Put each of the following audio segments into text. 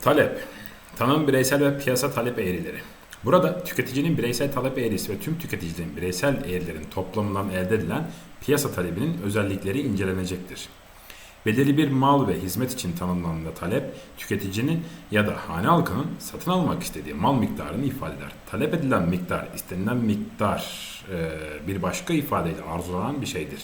Talep. Tanım bireysel ve piyasa talep eğrileri. Burada tüketicinin bireysel talep eğrisi ve tüm tüketicilerin bireysel eğrilerin toplamından elde edilen piyasa talebinin özellikleri incelenecektir. Belirli bir mal ve hizmet için tanımlanan talep, tüketicinin ya da hane halkının satın almak istediği mal miktarını ifade eder. Talep edilen miktar, istenilen miktar bir başka ifadeyle arzulanan bir şeydir.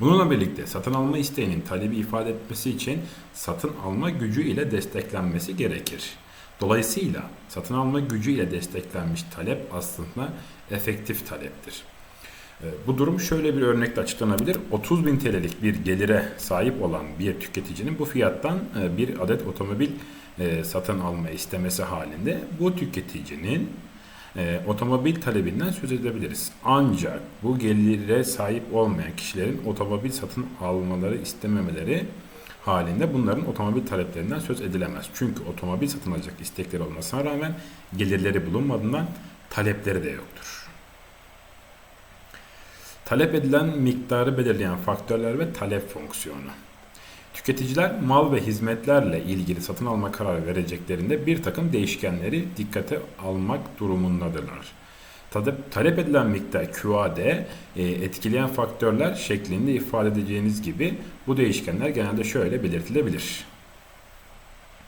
Bununla birlikte satın alma isteğinin talebi ifade etmesi için satın alma gücü ile desteklenmesi gerekir. Dolayısıyla satın alma gücü ile desteklenmiş talep aslında efektif taleptir. E, Bu durum şöyle bir örnekle açıklanabilir. 30 bin TL'lik bir gelire sahip olan bir tüketicinin bu fiyattan e, bir adet otomobil e, satın alma istemesi halinde bu tüketicinin e, otomobil talebinden söz edebiliriz. Ancak bu gelire sahip olmayan kişilerin otomobil satın almaları istememeleri halinde bunların otomobil taleplerinden söz edilemez. Çünkü otomobil satın alacak istekleri olmasına rağmen gelirleri bulunmadığından talepleri de yoktur. Talep edilen miktarı belirleyen faktörler ve talep fonksiyonu. Tüketiciler mal ve hizmetlerle ilgili satın alma kararı vereceklerinde bir takım değişkenleri dikkate almak durumundadırlar. Talep, talep edilen miktar QAD e, etkileyen faktörler şeklinde ifade edeceğiniz gibi bu değişkenler genelde şöyle belirtilebilir.